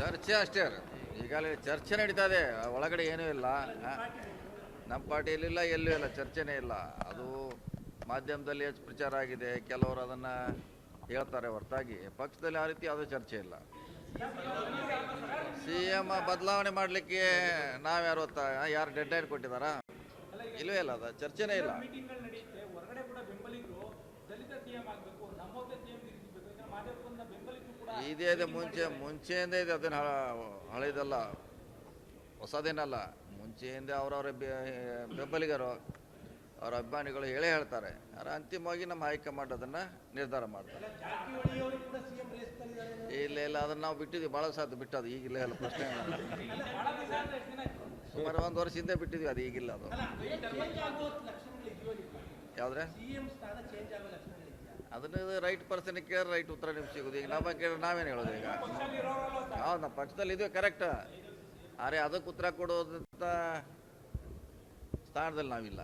ಚರ್ಚೆ ಅಷ್ಟೇ ಈಗಾಗಲೇ ಚರ್ಚೆ ನಡೀತಾ ಇದೆ ಒಳಗಡೆ ಏನೂ ಇಲ್ಲ. ನಮ್ಮ ಪಾರ್ಟಿಯಲ್ಲಿಲ್ಲ ಎಲ್ಲೂ ಇಲ್ಲ, ಚರ್ಚೆನೇ ಇಲ್ಲ. ಅದು ಮಾಧ್ಯಮದಲ್ಲಿ ಹೆಚ್ಚು ಪ್ರಚಾರ ಆಗಿದೆ. ಕೆಲವರು ಅದನ್ನು ಹೇಳ್ತಾರೆ ಹೊರತಾಗಿ. ಪಕ್ಷದಲ್ಲಿ ಆ ರೀತಿ ಯಾವುದೇ ಚರ್ಚೆ ಇಲ್ಲ. ಸಿ ಎಂ ಬದಲಾವಣೆ ಮಾಡಲಿಕ್ಕೆ ನಾವ್ಯಾರು ಹೊತ್ತ ಯಾರು ಡೆಡ್ ಲೈನ್ ಕೊಟ್ಟಿದ್ದಾರಾ? ಇಲ್ಲವೇ ಇಲ್ಲ ಅದು. ಚರ್ಚೆನೇ ಇಲ್ಲ. ದಲಿತ ಇದೇ, ಇದೆ, ಮುಂಚೆ, ಮುಂಚೆಯಿಂದ ಇದೆ, ಅದನ್ನ ಹಳ, ಹಳೆದಲ್ಲ, ಹೊಸದೇನಲ್ಲ. ಮುಂಚೆಯಿಂದ ಅವರವರ ಬೆಂಬಲಿಗರು, ಅವರ ಅಭಿಮಾನಿಗಳು ಹೇಳೇ ಹೇಳ್ತಾರೆ. ಆದರೆ ಅಂತಿಮವಾಗಿ ನಮ್ಮ ಹೈಕಮಾಂಡ್ ಅದನ್ನು ನಿರ್ಧಾರ ಮಾಡ್ತಾರೆ. ಇಲ್ಲ ಇಲ್ಲ, ಅದನ್ನು ನಾವು ಬಿಟ್ಟಿದ್ವಿ. ಭಾಳ ಸಾಧ್ಯ ಬಿಟ್ಟದು ಈಗಿಲ್ಲ, ಎಲ್ಲ ಪ್ರಶ್ನೆ. ಸುಮಾರು ಒಂದು ವರ್ಷ ಹಿಂದೆ ಬಿಟ್ಟಿದ್ವಿ, ಅದು ಈಗಿಲ್ಲ ಅದು. ಯಾವ್ದ್ರೆ? ಅದನ್ನ ರೈಟ್ ಪರ್ಸನ್ ಕೇಳಿದ್ರೆ ರೈಟ್ ಉತ್ತರ ನಿಮ್ಗೆ ಸಿಗೋದು. ಈಗ ನಮ್ಮ ಕೇಳಿದ್ರೆ ನಾವೇನು ಹೇಳೋದು ಈಗ? ಹೌದು, ನಮ್ಮ ಪಕ್ಷದಲ್ಲಿ ಇದು ಕರೆಕ್ಟ್ ಆದರೆ ಅದಕ್ಕೆ ಉತ್ತರ ಕೊಡೋದಂತ ಸ್ಥಾನದಲ್ಲಿ ನಾವಿಲ್ಲ.